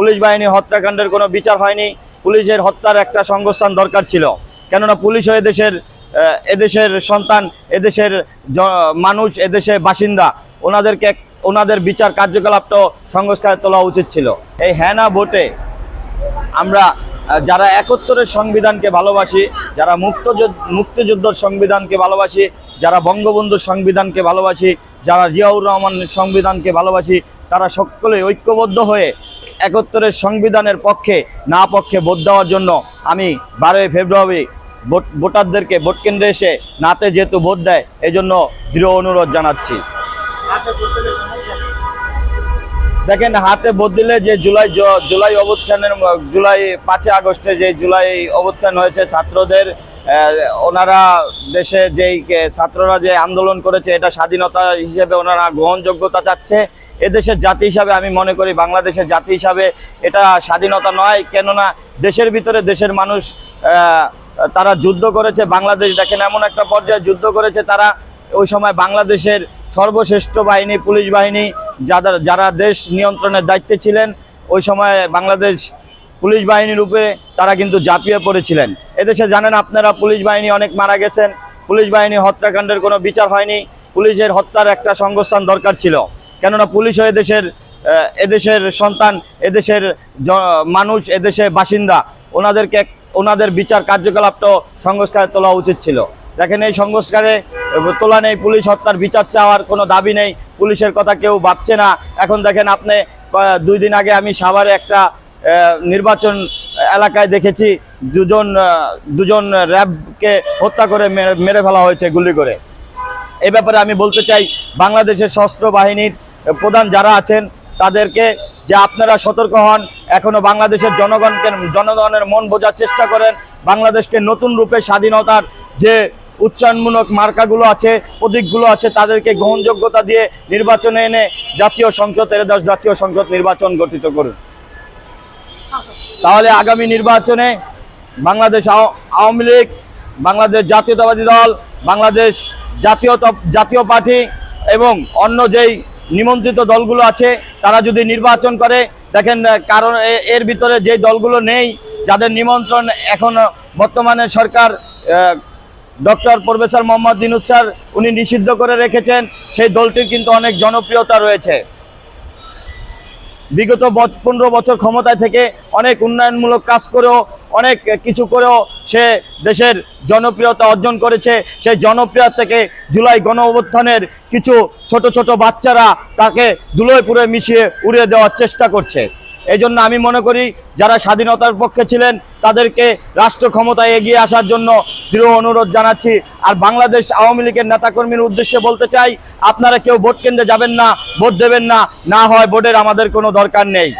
Police বাহিনী হত্যাকাণ্ডের কোনো বিচার হয়নি। পুলিশের হত্যার একটা সংস্থান দরকার ছিল। কেননা পুলিশ ও এদেশের এদেশের সন্তান, এদেশের মানুষ, এদেশের বাসিন্দা, ওনাদেরকে, ওনাদের বিচার কার্যকলাপটাও সংস্কার তোলা উচিত ছিল। এই হ্যানা ভোটে আমরা যারা একাত্তরের সংবিধানকে ভালোবাসি, যারা মুক্তযুদ্ধ মুক্তিযুদ্ধর সংবিধানকে ভালোবাসি, যারা বঙ্গবন্ধুর সংবিধানকে ভালোবাসি, যারা জিয়াউর রহমানের সংবিধানকে ভালোবাসি, তারা সকলে ঐক্যবদ্ধ হয়ে একাত্তরের সংবিধানের পক্ষে, না পক্ষে ভোট দেওয়ার জন্য আমি বারোই ফেব্রুয়ারি ভোট, ভোটারদেরকে ভোট কেন্দ্রে এসে নাতে যেহেতু ভোট দেয়, এজন্য দৃঢ় অনুরোধ জানাচ্ছি। দেখেন, হাতে ভোট দিলে যে জুলাই জুলাই অবস্থানের জুলাই পাঁচই আগস্টে যে জুলাই অবস্থান হয়েছে, ছাত্রদের ওনারা দেশে যেই ছাত্ররা যে আন্দোলন করেছে, এটা স্বাধীনতা হিসেবে ওনারা গ্রহণযোগ্যতা চাচ্ছে। এদেশের জাতি হিসাবে আমি মনে করি বাংলাদেশের জাতি হিসাবে এটা স্বাধীনতা নয়, কেননা দেশের ভিতরে দেশের মানুষ তারা যুদ্ধ করেছে, বাংলাদেশ দেখেন এমন একটা পর্যায়ে যুদ্ধ করেছে, তারা ওই সময় বাংলাদেশের সর্বশ্রেষ্ঠ বাহিনী, পুলিশ বাহিনী, যাদের, যারা দেশ নিয়ন্ত্রণের দায়িত্বে ছিলেন, ওই সময় বাংলাদেশ পুলিশ বাহিনীর উপরে তারা কিন্তু ঝাঁপিয়ে পড়েছিলেন। এদেশে জানেন আপনারা, পুলিশ বাহিনী অনেক মারা গেছেন, পুলিশ বাহিনী হত্যাকাণ্ডের কোনো বিচার হয়নি, পুলিশের হত্যার একটা সংস্থান দরকার ছিল। কেননা পুলিশ ও এদেশের এদেশের সন্তান, এদেশের মানুষ, এদেশের বাসিন্দা, ওনাদেরকে ওনাদের বিচার কার্যকলাপটাও সংস্কার তোলা উচিত ছিল। দেখেন এই সংস্কারে তোলা নেই, পুলিশ হত্যার বিচার চাওয়ার কোনো দাবি নেই, পুলিশের কথা কেউ ভাবছে না। এখন দেখেন আপনি দুই দিন আগে আমি সাভারে একটা নির্বাচন এলাকায় দেখেছি, দুজন দুজন র্যাবকে হত্যা করে মেরে ফেলা হয়েছে গুলি করে। এ ব্যাপারে আমি বলতে চাই, বাংলাদেশের সশস্ত্র বাহিনীর প্রধান যারা আছেন, তাদেরকে যে আপনারা সতর্ক হন, এখনও বাংলাদেশের জনগণকে, জনগণের মন বোঝার চেষ্টা করেন, বাংলাদেশকে নতুন রূপে স্বাধীনতার যে উচ্চারণমূলক মার্কাগুলো আছে, প্রতীকগুলো আছে, তাদেরকে গ্রহণযোগ্যতা দিয়ে নির্বাচনে এনে জাতীয় সংসদ এরদশ জাতীয় সংসদ নির্বাচন গঠিত করুন। তাহলে আগামী নির্বাচনে বাংলাদেশ আও- আওয়ামী লীগ, বাংলাদেশ জাতীয়তাবাদী দল, বাংলাদেশ জাতীয় জাতীয় পার্টি এবং অন্য যেই নিমন্ত্রিত দলগুলো আছে, তারা যদি নির্বাচন করে, দেখেন কারণ এর ভিতরে যে দলগুলো নেই, যাদের নিমন্ত্রণ এখন বর্তমানে সরকার ডক্টর প্রফেসর মোহাম্মদ দিনুচ্ছার উনি নিষিদ্ধ করে রেখেছেন, সেই দলটির কিন্তু অনেক জনপ্রিয়তা রয়েছে। বিগত পনেরো বছর ক্ষমতায় থেকে অনেক উন্নয়নমূলক কাজ করেও, অনেক কিছু করেও সে দেশের জনপ্রিয়তা অর্জন করেছে। সেই জনপ্রিয়তা থেকে জুলাই গণ অভ্যুত্থানের কিছু ছোট ছোট বাচ্চারা তাকে ধুলোয় পুরে মিশিয়ে উড়িয়ে দেওয়ার চেষ্টা করছে। এই জন্য আমি মনে করি যারা স্বাধীনতার পক্ষে ছিলেন, তাদেরকে রাষ্ট্র ক্ষমতায় এগিয়ে আসার জন্য দৃঢ় অনুরোধ জানাচ্ছি। আর বাংলাদেশ আওয়ামী লীগের নেতাকর্মীর উদ্দেশ্যে বলতে চাই, আপনারা কেউ ভোট কেন্দ্রে যাবেন না, ভোট দেবেন না না হয় ভোটের আমাদের কোনো দরকার নেই।